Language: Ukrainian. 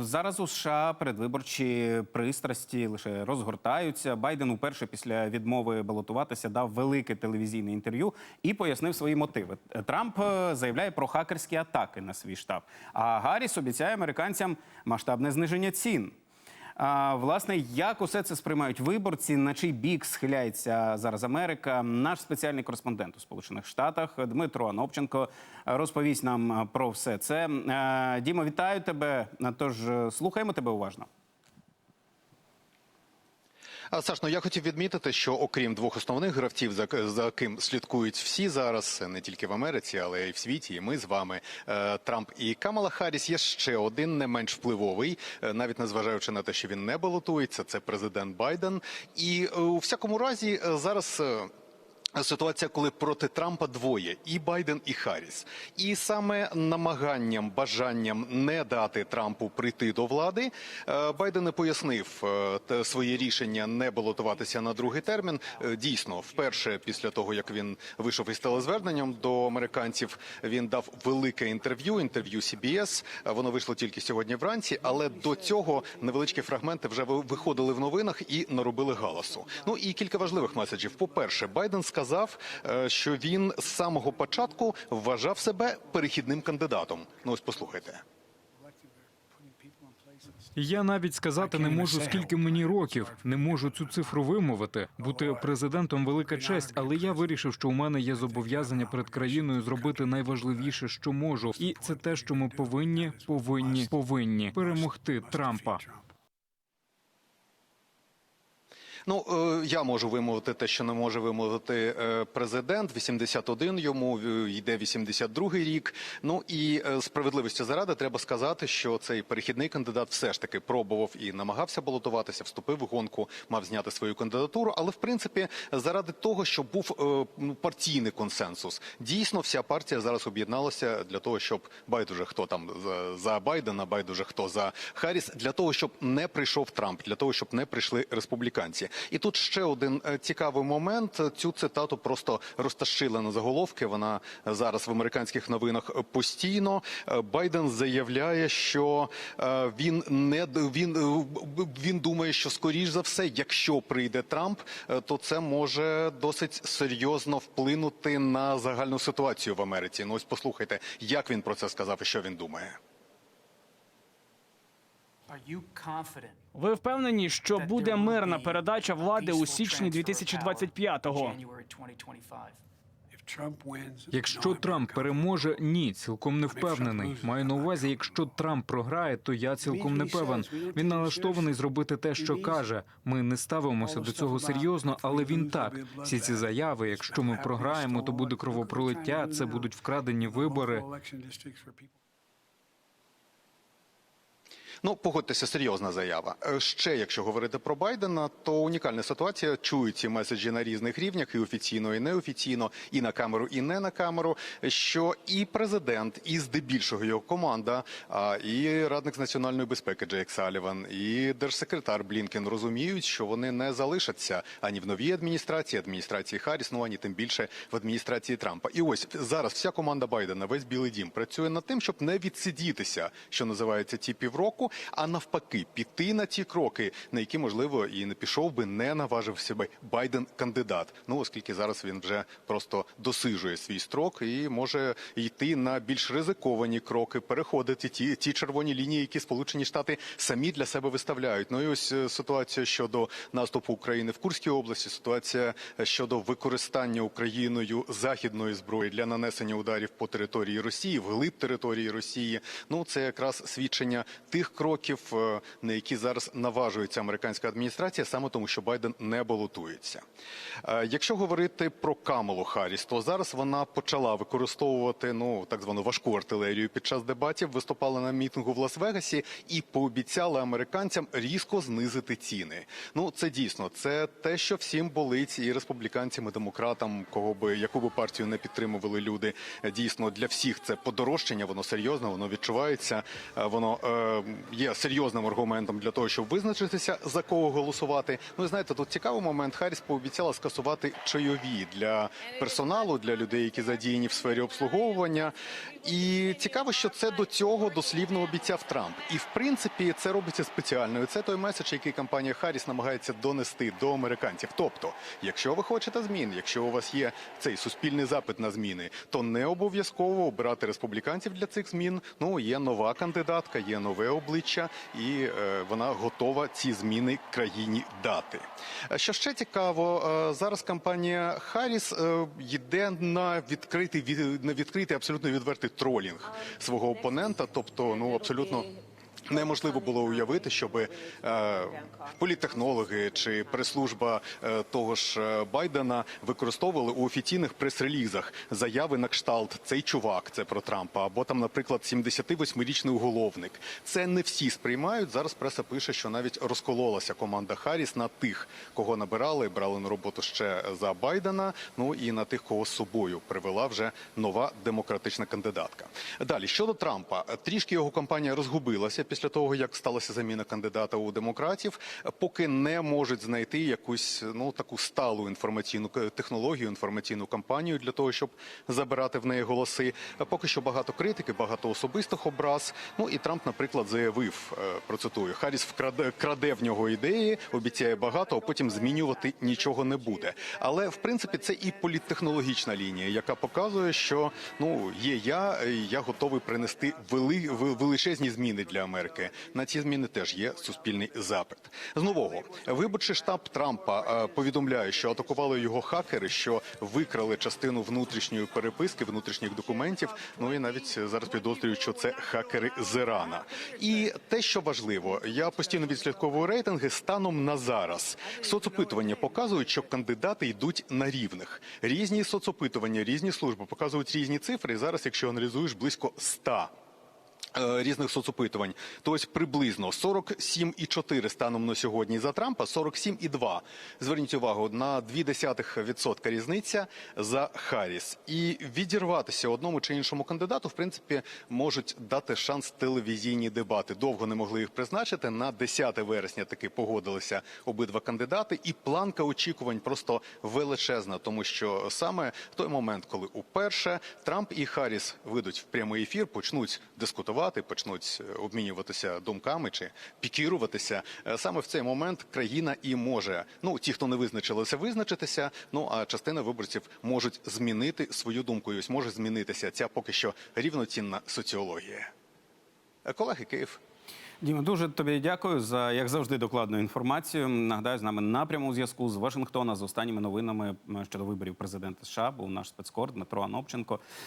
Зараз у США передвиборчі пристрасті лише розгортаються. Байден уперше після відмови балотуватися дав велике телевізійне інтерв'ю і пояснив свої мотиви. Трамп е, заявляє про хакерські атаки на свій штаб. А Гарріс обіцяє американцям масштабне зниження цін. А, власне, як усе це сприймають виборці, на чий бік схиляється зараз Америка? Наш спеціальний кореспондент у Сполучених Штатах Дмитро Анопченко розповість нам про все це. Дімо, вітаю тебе. Тож е, слухаємо тебе уважно. Саш, ну я хотів відмітити, що окрім двох основних гравців, за, за ким слідкують всі зараз, не тільки в Америці, але й в світі, і ми з вами, е, Трамп і Камала Харріс, є ще один не менш впливовий, е, навіть незважаючи на те, що він не балотується, це президент Байден. І е, у всякому разі зараз. Ситуація, коли проти Трампа двоє і Байден, і Харріс. і саме намаганням, бажанням не дати Трампу прийти до влади, е, Байден не пояснив е, своє рішення не балотуватися на другий термін. Е, Дійсно, вперше після того як він вийшов із телезверненням до американців, він дав велике інтерв'ю. Інтерв'ю CBS. Воно вийшло тільки сьогодні вранці, але до цього невеличкі фрагменти вже виходили в новинах і наробили галасу. Ну і кілька важливих меседжів. По перше, Байден сказав, е, що він з самого початку вважав себе перехідним кандидатом. Ну ось послухайте. Я навіть сказати не можу, скільки мені років. Не можу цю цифру вимовити. Бути президентом велика честь, але я вирішив, що у мене є зобов'язання перед країною зробити найважливіше, що можу, і це те, що ми повинні, повинні, повинні перемогти Трампа. Ну е, я можу вимовити те, що не може вимовити е, президент. 81 йому е, йде 82-й рік. Ну і справедливості заради треба сказати, що цей перехідний кандидат все ж таки пробував і намагався балотуватися, вступив в гонку, мав зняти свою кандидатуру. Але в принципі, заради того, щоб був ну, партійний консенсус, дійсно вся партія зараз об'єдналася для того, щоб байдуже хто там за Байдена, байдуже хто за Харріс, для того, щоб не прийшов Трамп, для того, щоб не прийшли республіканці. І тут ще один е, цікавий момент. Цю цитату просто розташили на заголовки. Вона зараз в американських новинах постійно. Е, Байден заявляє, що е, він не він, е, він думає, що скоріш за все, якщо прийде Трамп, е, то це може досить серйозно вплинути на загальну ситуацію в Америці. Ну ось послухайте, як він про це сказав і що він думає. Are you Ви впевнені, що буде мирна передача влади у січні transfer of power 2025-го? in January 2025? Якщо Трамп переможе, ні, цілком не впевнений. Маю на увазі, якщо Трамп програє, то я цілком не певен. Він налаштований зробити те, що каже. Ми не ставимося до цього серйозно, але він так. Всі ці заяви, якщо ми програємо, то буде кровопролиття, це будуть вкрадені вибори. Ну, погодьтеся, серйозна заява. Е, Ще, якщо говорити про Байдена, то унікальна ситуація. Чують ці меседжі на різних рівнях, і офіційно, і неофіційно, і на камеру, і не на камеру. Що і президент, і здебільшого його команда, і радник з національної безпеки Джейк Саліван, і держсекретар Блінкен розуміють, що вони не залишаться ані в новій адміністрації, адміністрації Харріс, ну ані тим більше в адміністрації Трампа. І ось зараз вся команда Байдена, весь Білий Дім, працює над тим, щоб не відсидітися, що називається ті півроку, а навпаки, піти на ті кроки, на які можливо і не пішов би, не наважив себе Байден кандидат. Ну оскільки зараз він вже просто досижує свій строк і може йти на більш ризиковані кроки, переходити ті, ті червоні лінії, які Сполучені Штати самі для себе виставляють. Ну і ось е, ситуація щодо наступу України в Курській області, ситуація щодо використання Україною західної зброї для нанесення ударів по території Росії, вглиб території Росії. Ну це якраз свідчення тих кроків, е, на які зараз наважується американська адміністрація, саме тому, що Байден не балотується. Е, Якщо говорити про Камалу Харріс, то зараз вона почала використовувати ну так звану важку артилерію під час дебатів. Виступала на мітингу в Лас-Вегасі і пообіцяла американцям різко знизити ціни. Ну це дійсно це те, що всім болить і республіканцям, і демократам, кого би яку би партію не підтримували люди. Дійсно для всіх це подорожчання. Воно серйозно, воно відчувається. Е, Воно е, є серйозним аргументом для того, щоб визначитися за кого голосувати. Ну і знаєте, тут цікавий момент. Харріс пообіцяла скасувати чайові для персоналу, для людей, які задіяні в сфері обслуговування. І цікаво, що це до цього дослівно обіцяв Трамп. І в принципі це робиться спеціально. І Це той меседж, який компанія Харріс намагається донести до американців. Тобто, якщо ви хочете змін, якщо у вас є цей суспільний запит на зміни, то не обов'язково обирати республіканців для цих змін. Ну є нова кандидатка, є нове обличчя, і е, вона готова ці зміни країні дати. Е, Що ще цікаво, е, зараз компанія Харріс е, йде на відкритий від- на відкритий абсолютно відвертий тролінг свого опонента, тобто ну абсолютно. Неможливо було уявити, щоб е, політтехнологи чи прес-служба е, того ж е, Байдена використовували у офіційних прес-релізах заяви на кшталт цей чувак, це про Трампа, або там, наприклад, 78-річний уголовник. Це не всі сприймають. Зараз преса пише, що навіть розкололася команда Харріс на тих, кого набирали, брали на роботу ще за Байдена. Ну і на тих, кого з собою привела вже нова демократична кандидатка. Далі щодо Трампа, трішки його кампанія розгубилася після того, як сталася заміна кандидата у демократів, поки не можуть знайти якусь ну таку сталу інформаційну к- технологію, інформаційну кампанію для того, щоб забирати в неї голоси. Поки що багато критики, багато особистих образ. Ну і Трамп, наприклад, заявив е, процитую: Харріс вкраде краде в нього ідеї, обіцяє багато, а потім змінювати нічого не буде. Але в принципі це і політтехнологічна лінія, яка показує, що ну є я, я готовий принести вели, величезні зміни для Америки. На ці зміни теж є суспільний запит. З нового виборчий штаб Трампа е, повідомляє, що атакували його хакери, що викрали частину внутрішньої переписки, внутрішніх документів. Ну і навіть зараз підозрюють, що це хакери з Ірана. І те, що важливо, я постійно відслідковую рейтинги станом на зараз. Соцопитування показують, що кандидати йдуть на рівних. Різні соцопитування, різні служби показують різні цифри. І зараз, якщо аналізуєш, близько 100 е, різних соцопитувань. То ось приблизно 47,4 станом на сьогодні за Трампа, 47,2. Зверніть увагу, на 0,2% різниця за Харріс. І відірватися одному чи іншому кандидату, в принципі, можуть дати шанс телевізійні дебати. Довго не могли їх призначити. На 10 вересня таки погодилися обидва кандидати, і планка очікувань просто величезна, тому що саме в той момент, коли уперше Трамп і Харріс вийдуть в прямий ефір, почнуть дискутувати, почнуть е, обмінюватися думками чи пікіруватися. е, Саме в цей момент країна і може, ну ті, хто не визначилися, визначитися. Ну а частина виборців можуть змінити свою думку. І ось може змінитися ця поки що рівноцінна соціологія. Е, Колеги, Київ. Діма, дуже тобі дякую за як завжди докладну інформацію. Нагадаю, з нами на прямому зв'язку з Вашингтона з останніми новинами щодо виборів президента США був наш спецкор Дмитро Анопченко.